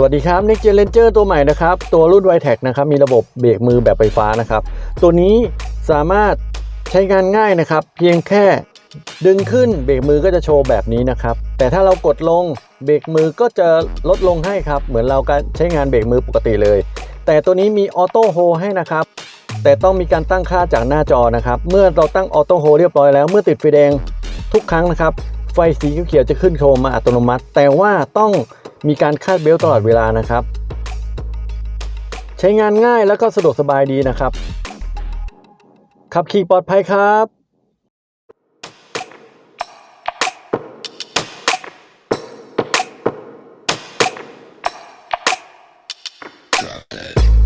สวัสดีครับนิกเจเลนเจอร์ตัวใหม่นะครับ ตัวรุ่น w i t e c นะครับ มีระบบเบรกมือแบบไฟฟ้านะครับ ตัวนี้สามารถใช้งานง่ายนะครับ เพียงแค่ดึงขึ้นเบรกมือก็จะโชว์แบบนี้นะครับ แต่ถ้าเรากดลงเบรกมือก็จะลดลงให้ครับ เหมือนเราใช้งานเบรกมือปกติเลย แต่ตัวนี้มีออโต้โฮให้นะครับ แต่ต้องมีการตั้งค่าจากหน้าจอนะครับ เมื่อเราตั้งออโต้โฮเรียบร้อยแล้ว เมื่อติดไฟแดง ทุกครั้งนะครับ ไฟสีเขียวจะขึ้นโชว์มาอัตโนมัติ แต่ว่าต้องมีการคาดเบลต์ตลอดเวลานะครับ ใช้งานง่ายแล้วก็สะดวกสบายดีนะครับ ขับขี่ปลอดภัยครับ Drop that.